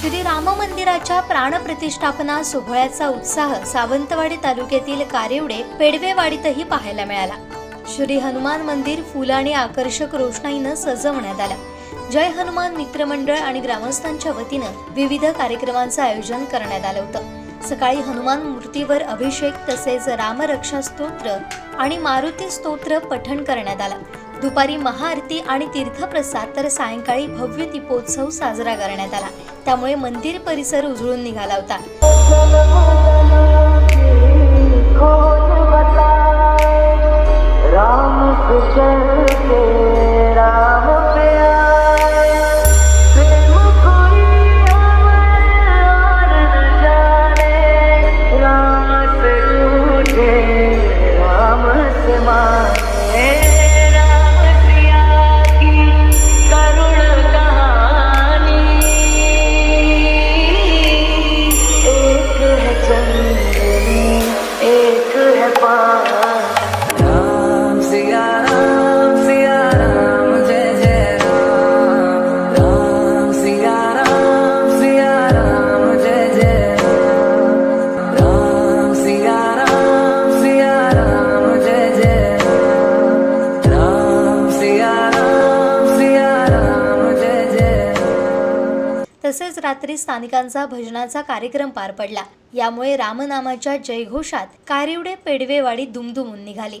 श्री राम मंदिराच्या प्राणप्रतिष्ठापना सोहळ्याचा उत्साह सावंतवाडी तालुक्यातील कारेवडे पेडवेवाडीतही पाहायला मिळाला. श्री हनुमान मंदिर फुलाने आणि आकर्षक रोषणाईनं सजवण्यात आलं. जय हनुमान मित्रमंडळ आणि ग्रामस्थांच्या वतीनं विविध कार्यक्रमांचं आयोजन करण्यात आलं होतं. सकाळी हनुमान मूर्तीवर अभिषेक तसेच रामरक्षा स्तोत्र आणि मारुती स्तोत्र पठण करण्यात आला. दुपारी महाआरती आणि तीर्थप्रसाद तर सायंकाळी भव्य दीपोत्सव साजरा करण्यात आला. त्यामुळे मंदिर परिसर उजळून निघाला होता. तसेच रात्री स्थानिकांचा भजनाचा कार्यक्रम पार पडला. यामुळे रामनामाच्या जयघोषात कारिवडे पेडवेवाडी दुमदुमून निघाली.